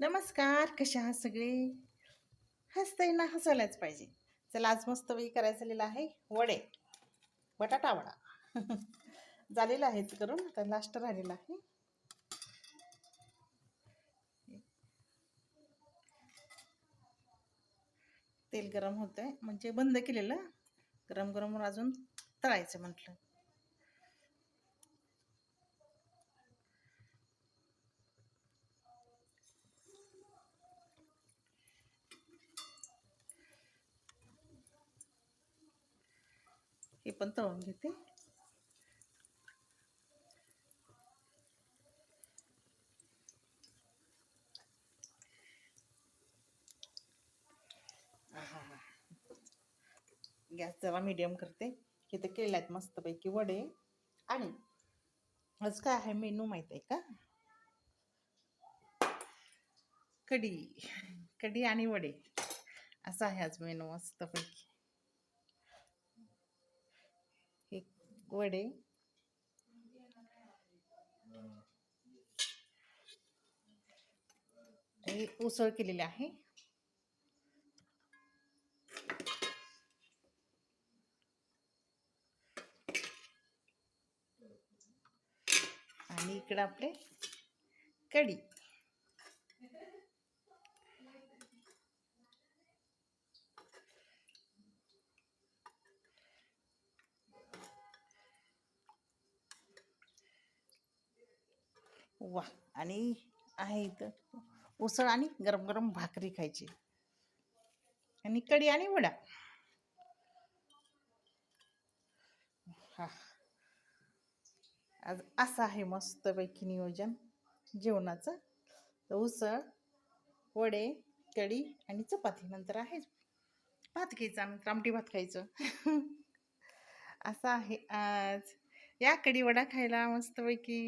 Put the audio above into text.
नमस्कार कशा आहात सगळे? हसतंय ना हसायलाच पाहिजे. चला आज मस्त वेळी करायचं झालेलं आहे. वडे बटाटा वडा. झालेला आहे करून. आता लास्ट राहिलेला आहे. तेल गरम होतंय. म्हणजे बंद केलेलं. गरम गरम अजून तळायचं म्हटलं. हे पण तळून घेते. गॅस जरा मीडियम करते. इथे केले आहेत मस्तपैकी वडे आणि आज काय आहे मेनू माहीत आहे का? कढी. कढी आणि वडे. असा आहे आज मेनू मस्तपैकी. वडे. हे उसळ केलेली आहे. आणि इकडं आपले कढी. वा आणि आहे इथं. उसळ आणि गरम गरम भाकरी खायची. आणि कढी आणि वडा. हा. आज असं आहे मस्तपैकी नियोजन जेवणाचं. तर उसळ वडे कढी आणि चपाती. नंतर आहे भात घ्यायचा नंतर आमटी भात खायचं. असं आहे आज. या कढी वडा खायला मस्तपैकी.